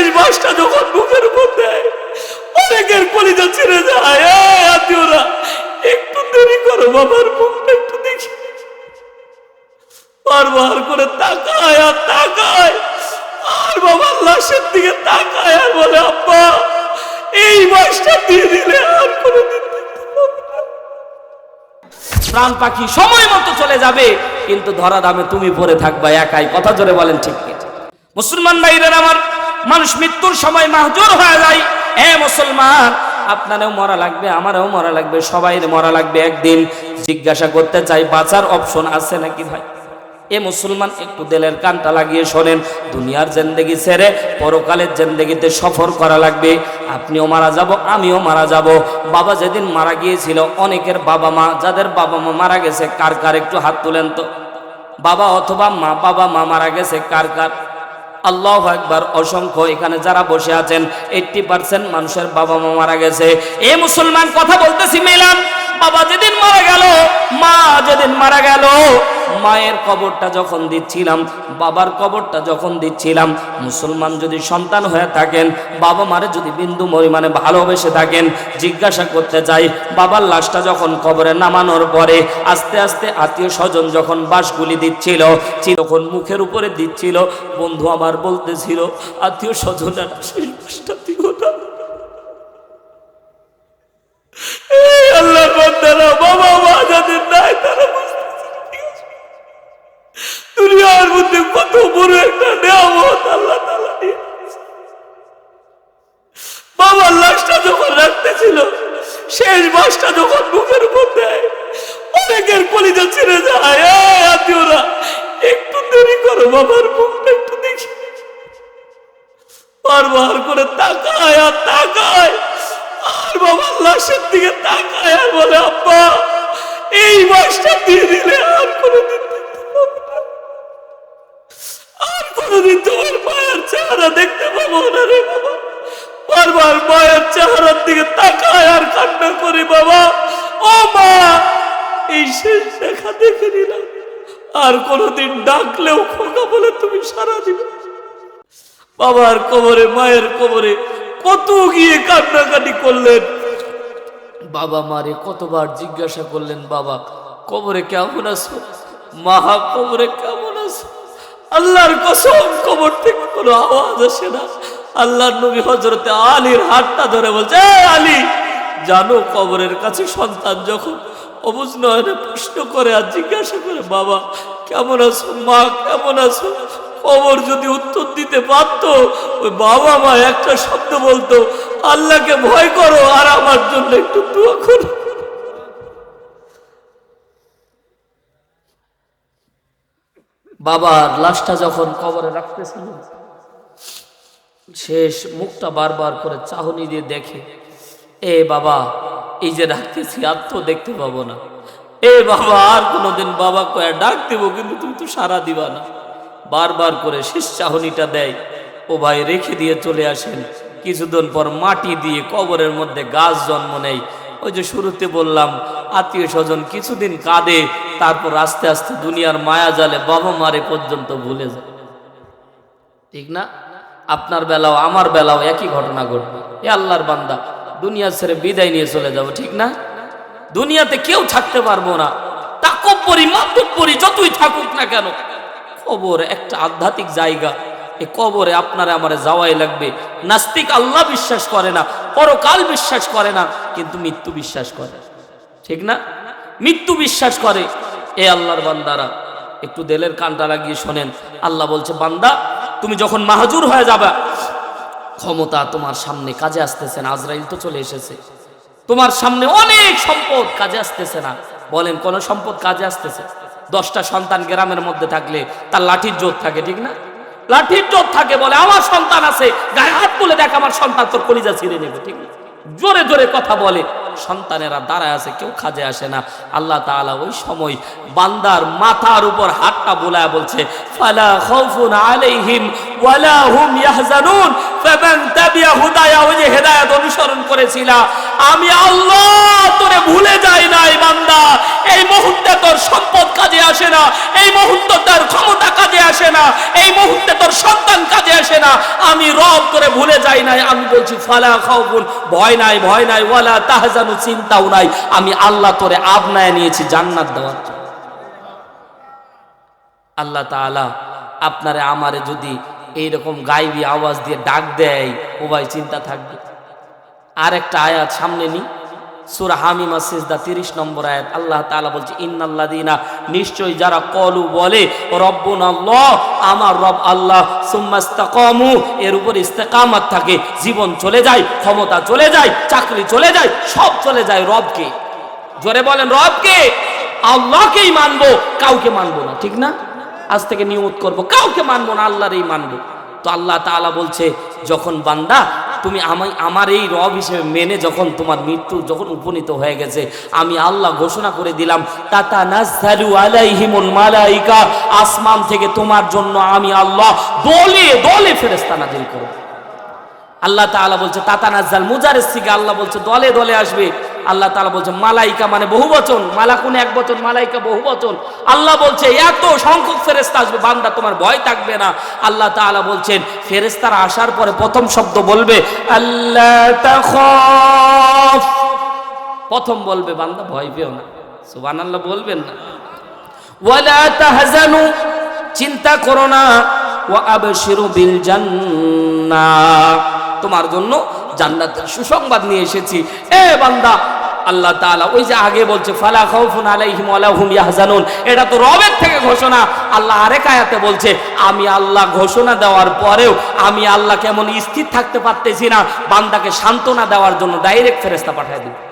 শেষ বাসটা যখন উপর দেয় অনেকের কলিজা ছেড়ে যায় একটু দেরি করো বাবার মুখটা একটু দেখি। বারবার করে তাকায় আর তাকায়, আর বাবার লাশের দিকে তাকায় আর বলে, আব্বা, এই দিয়ে দিলে আর। প্রাণ পাখি সময় মতো চলে যাবে, কিন্তু ধরা দামে তুমি পড়ে থাকবা একাই। কথা জোরে বলেন ঠিক মুসলমান ভাইরের আমার মানুষ মৃত্যুর সময় মাহজুর হয়ে যায়। এ মুসলমান, আপনারও মরা লাগবে, আমারও মরা লাগবে সবাই মরা লাগবে একদিন। জিজ্ঞাসা করতে চাই, বাঁচার অপশন আছে নাকি ভাই? এ মুসলমান, একটু দেলের কানটা লাগিয়ে শোনেন, দুনিয়ার জেন্দেগি ছেড়ে পরকালের জেন্দেগিতে সফর করা লাগবে। আপনিও মারা যাব, আমিও মারা যাব। বাবা যেদিন মারা গিয়েছিল, অনেকের বাবা মা, যাদের বাবা মা মারা গেছে, কার কার একটু হাত তুলেন তো? বাবা অথবা মা, বাবা মা মারা গেছে, কার কার? আল্লাহ একবার অসংখ্য। এখানে যারা বসে আছেন এইটটি পার্সেন্ট মানুষের বাবা মা মারা গেছে। এ মুসলমান কথা বলতেছি মেলাম বাবা যেদিন মারা গেল, মা যেদিন মারা গেল মায়ের কবরটা যখন দিচ্ছিলাম, বাবার কবরটা যখন দিচ্ছিলাম, মুসলমান যদি সন্তান হয়ে থাকেন, বাবা মারে যদি বিন্দু পরিমাণে ভালোবেসে থাকেন, জিজ্ঞাসা করতে চাই, বাবার লাশটা যখন কবরে নামানোর পরে আস্তে আস্তে আত্মীয় স্বজন যখন বাসগুলি দিচ্ছিল তখন মুখের উপরে দিচ্ছিল, বন্ধু আমার বলতেছিল, আত্মীয় স্বজনরা শেষ বাবা মা যাদের নাই তারা বুঝতেছে না, ঠিক আছে? দুনিয়ার মধ্যে কত বড় একটা নিয়ামত, আল্লাহ দিয়ে বাবার লাশটা যখন রাখতেছিল, শেষ বাসটা যখন মুখের উপর দেয় অনেকের কলিজা ছেড়ে যায়। আত্মীয়রা, একটু দেরি করো বাবার মুখটা একটু দেখি। বারবার করে তাকায় আর তাকায়, আর বাবার লাশের দিকে তাকায় আর বলে, আব্বা, এই মাসটা দিয়ে দিলে আর কোনোদিন কোনোদিন তোমার মায়ের চেহারা দেখতে পাবো না রে বাবা, বারবার মায়ের চেহারার দিকে তাকায় আর কান্না করি বাবা। ও মা, এই শেষ দেখা দেখে নিলাম। আর ডাকলেও খোকা বলে তুমি সারা দিবে বাবার কবরে মায়ের কবরে কত গিয়ে কান্নাকাটি করলেন। বাবা মারে কতবার জিজ্ঞাসা করলেন, বাবা কবরে কেমন আছো? মাহা কবরে কেমন আল্লাহর কসম, কবর থেকে কোনো আওয়াজ আসে না। আল্লাহর নবী হজরতে আলীর হাতটা ধরে বলছে "এই আলী, জানো কবরের কাছে সন্তান যখন অবুজ নয়নে প্রশ্ন করে আর জিজ্ঞাসা করে, বাবা, কেমন আছো? মা, কেমন আছো? কবর যদি উত্তর দিতে পারত, ওই বাবা মা একটা শব্দ বলতো, আল্লাহকে ভয় করো আর আমার জন্য একটু দোয়া করো। বাবার লাশটা যখন কবরে রাখতেছিল, শেষ মুখটা বারবার করে চাহনি দিয়ে দেখে, এ বাবা, এই যে রাখতেছি, আর তো দেখতে পাবো না। এ বাবা, আর কোনোদিন বাবা কয়ে ডাক দেবো, কিন্তু তুমি তো সারা দিবা না। বারবার করে শেষ চাহনিটা দেয়। ও ভাই রেখে দিয়ে চলে আসেন। কিছুদিন পর মাটি দিয়ে কবরের মধ্যে গাছ জন্ম নেয়। ওই যে শুরুতে বললাম, আত্মীয় স্বজন কিছুদিন কাঁদে তারপর আস্তে আস্তে দুনিয়ার মায়া জালে বাবা মারে পর্যন্ত ভুলে যায়। ঠিক না? আপনার বেলাও, আমার বেলাও একই ঘটনা ঘটবে। এ আল্লাহর বান্দা, দুনিয়া ছেড়ে বিদায় নিয়ে চলে যাব, ঠিক না? দুনিয়াতে কেউ থাকতে পারব না। তাকব্বরি মাতব্বরি যতই থাকুক না কেন, কবর একটা আধ্যাত্মিক জায়গা। এ কবরে আপনারা আমারে যাওয়াই লাগবে। নাস্তিক আল্লাহ বিশ্বাস করে না, পরকাল বিশ্বাস করে না, কিন্তু মৃত্যু বিশ্বাস করে। ঠিক না? মৃত্যু বিশ্বাস করে। এ আল্লাহর বান্দারা, একটু দেলের কানটা লাগিয়ে শোনেন। আল্লাহ বলছে, বান্দা, তুমি যখন মাহাজুর হয়ে যাবে, ক্ষমতা তোমার সামনে কাজে আসতেছে না, আজরাইল তো চলে এসেছে। তোমার সামনে অনেক সম্পদ কাজে আসতেছে না। বলেন, কোন সম্পদ কাজে আসতেছে? দশটা সন্তান গ্রামের মধ্যে থাকলে তার লাঠির জোর থাকে, ঠিক না? লাঠির জোর থাকে বলে, আমার সন্তান আছে, গায়ে হাত বলে দেখ, আমার সন্তান তোর কলিজা ছিঁড়ে নেবে ঠিক জোরে জোরে কথা বলে। সন্তানেরা দাঁড়ায় আছে, কেউ কাজে আসে না। আল্লাহ তালা ওই সময় বান্দার মাথার উপর হাতটা বোলায় বলছে, ফালা অনুসরণ করেছিলা। আমি আল্লাহ তোরে ভুলে যাই নাই, বান্দা এই মুহূর্তে তোর সম্পদ কাজে আসে না। এই মুহূর্তে তোর ক্ষমতা কাজে আসে না। এই মুহূর্তে তোর সন্তান কাজে আসে না। আমি রব করে ভুলে যাই নাই। আমি বলছি, ফালা খাউফুন, ভয় নাই ভয় নাই, ওয়ালা তাহজানু, চিন্তাও নাই। আমি আল্লাহ তোরে আপনায় নিয়েছি জান্নাত দেওয়ার আল্লাহ তাআলা আপনারে আমারে যদি এইরকম গাইবি আওয়াজ দিয়ে ডাক দেয়, ও ভাই চিন্তা থাকবে। আর একটা আয়াত সামনে নি সুরা হামিমা সিজদা তিরিশ নম্বর আয়াত, আল্লাহ তাআলা বলছে ইন্নাল্লাদিনা যারা কলু বলে, রব্বুন আল্লাহ, আমার রব আল্লাহ সুম্মাস্তাকামু এর উপর থাকে, জীবন চলে যায়, ক্ষমতা চলে যায়, চাকরি চলে যায়, সব চলে যায় রবকে। জোরে বলেন, রবকে? আল্লাহকেই মানবো, কাউকে মানবো না, ঠিক না? আজ থেকে নিয়ত করব, কাউকে মানবো না, আল্লাহরই মানবো। তো আল্লাহ তাআলা বলছে, যখন বান্দা তুমি আমি আমার এই রব হিসেবে মেনে যখন তোমার মৃত্যু যখন উপনীত হয়ে গেছে, আমি আল্লাহ ঘোষণা করে দিলাম তাতা নাজারু আলাইহিমুল মালাইকা আসমান থেকে তোমার জন্য আমি আল্লাহ দলে দলে ফেরেশতা নাজিল করব। আল্লাহ তাআলা বলছে তাতা নাজাল মুজারের থেকে আল্লাহ বলছে, দলে দলে আসবে। আল্লাহ তাআলা বলছে, মালাইকা মানে বহু বচন। মালাকুন এক বচন, মালাইকা বহু বচন। আল্লাহ বলছে, এত সংখ্যক ফেরেশতা আসবে, বান্দা তোমার ভয় থাকবে না। আল্লাহ তাআলা বলছেন, ফেরেশতারা আসার পরে প্রথম শব্দ বলবে আল্লাহ প্রথম বলবে, বান্দা ভয় পেও না। সুবহানাল্লাহ বলবেন না। ওয়ালা চিন্তা করো না। ওয়া আবশিরু বিল জান্নাহ। তোমার জন্য জান্নাতের সুসংবাদ নিয়ে এসেছি। এ বান্দা, আল্লাহ তাআলা ওই যে আগে বলছে, ফালা খাউফুন আলাইহিম ওয়ালা হুম ইয়াহজানুন। এটা তো রবের থেকে ঘোষণা। আল্লাহ আরেক আয়াতে বলছে, আমি আল্লাহ ঘোষণা দেওয়ার পরেও আমি আল্লাহ কেমন স্থির থাকতে পারতেছি না। বান্দাকে সান্ত্বনা দেওয়ার জন্য ডাইরেক্ট ফেরেশতা পাঠিয়ে দিই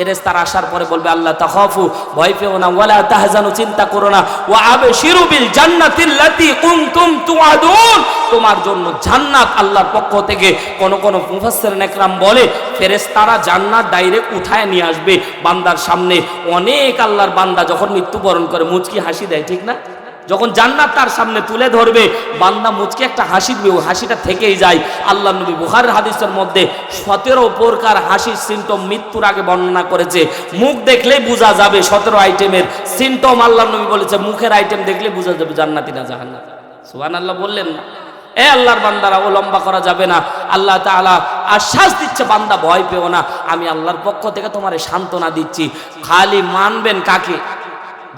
ফেরেস্তার আসার পরে বলবে, আল্লাহ তাহফু ভয় পেও না, ওয়ালা তাহজানু, চিন্তা করো না, ওয়া আবশিরু বিল জান্নাতিল্লাতি কুনতুম তুআদুন। তোমার জন্য জান্নাত আল্লাহর পক্ষ থেকে। কোন কোন মুফাসসির নেকরাম বলে ফেরেস্তারা জান্নাত ডাইরেক্ট উঠায় নিয়ে আসবে বান্দার সামনে। অনেক আল্লাহর বান্দা যখন মৃত্যুবরণ করে, মুচকি হাসি দেয়, ঠিক না? যখন জান্নাত তার সামনে তুলে ধরবে, বান্দা মুচকে একটা হাসি দিবে ওই হাসিটা থেকেই যায়। আল্লাহ নবী বুখারের হাদিসের মধ্যে সতেরো প্রকার হাসির সিমটম মৃত্যুর আগে বর্ণনা করেছে। মুখ দেখলেই বোঝা যাবে সতেরো আইটেমের সিমটম আল্লাহ নবী বলেছে, মুখের আইটেম দেখলে বোঝা যাবে জান্নাতি না জাহান্নাত। সুবহান আল্লাহ বললেন না। এ আল্লাহর বান্দারা, ও লম্বা করা যাবে না। আল্লাহ তাআলা আশ্বাস দিচ্ছে, বান্দা ভয় পেও না। আমি আল্লাহর পক্ষ থেকে তোমারে সান্ত্বনা দিচ্ছি। খালি মানবেন কাকে?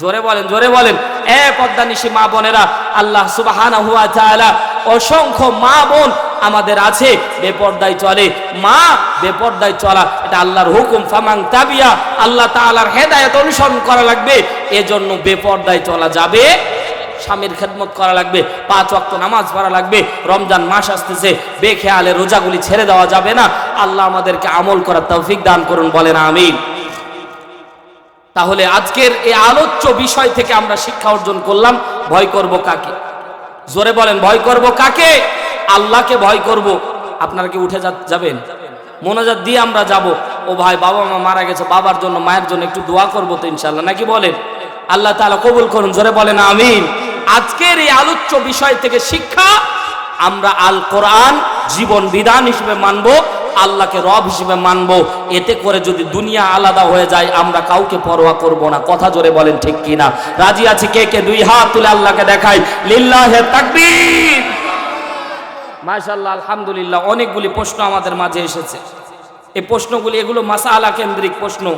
জোরে বলেন জোরে বলেন। এ পদ্মানিশি মা বোনেরা, আল্লাহ সুবহানাহু ওয়া তাআলা অসংখ্য মা বোন আমাদের আছে, বেপর্দায় চলে। মা, বেপর্দায় চলা, এটা আল্লাহর হুকুম। ফামাং তাবিয়া, আল্লাহ তাআলার হেদায়েত অনুসরণ করা লাগবে, এজন্য বেপর্দায় চলা যাবে, স্বামীর খেদমত করা লাগবে, পাঁচ ওয়াক্ত নামাজ পড়া লাগবে, রমজান মাস আসতেছে, বেখেয়ালে রোজাগুলি ছেড়ে দেওয়া যাবে না। আল্লাহ আমাদেরকে আমল করার তৌফিক দান করুন, বলেন আমিন। তাহলে আজকের এই আলোচ্য বিষয় থেকে আমরা শিক্ষা অর্জন করলাম, ভয় করব কাকে? জোরে বলেন, ভয় করব কাকে? আল্লাহকে ভয় করব। আপনারা কি উঠে যাবেন? মোনাজাত দিয়ে আমরা যাব। ও ভাই, বাবা মা মারা গেছে, বাবার জন্য, মায়ের জন্য একটু দোয়া করব তো ইনশাল্লাহ নাকি বলেন? আল্লাহ তাআলা কবুল করুন, জোরে বলেন, আমিন। আজকের এই আলোচ্য বিষয় থেকে শিক্ষা আমরা আল কোরআন জীবন বিধান হিসেবে মানব। আল্লাহকে রব হিসেবে মানব। এতে করে যদি দুনিয়া আলাদা হয়ে যায়, আমরা কাউকে পরোয়া করব না। কথা জোরে বলেন ঠিক কিনা? রাজি আছি কে কে? দুই হাত তুলে আল্লাহকে দেখাই। লিল্লাহে তাকবীর! মাশাআল্লাহ, আলহামদুলিল্লাহ, অনেকগুলি প্রশ্ন আমাদের মাঝে এসেছে। এই প্রশ্নগুলি এগুলো মাসা আলা কেন্দ্রিক প্রশ্ন।